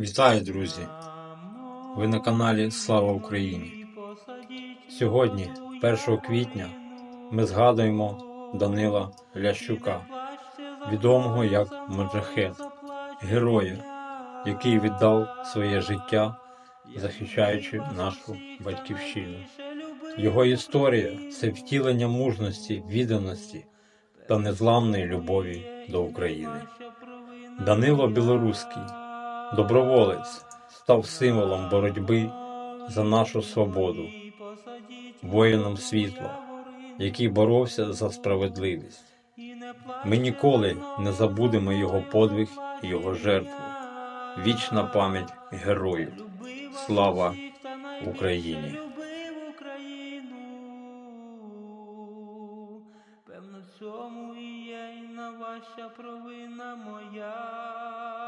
Вітаю, друзі! Ви на каналі Слава Україні. Сьогодні, 1 квітня, ми згадуємо Данила Лящука, відомого як Моджахет, героя, який віддав своє життя, захищаючи нашу батьківщину. Його історія це втілення мужності, відданості та незламної любові до України. Данило Білоруський, доброволець став символом боротьби за нашу свободу, воїном світла, який боровся за справедливість. Ми ніколи не забудемо його подвиг і його жертву. Вічна пам'ять герою. Слава Україні! Певно, цьому і є і на ваша провина моя.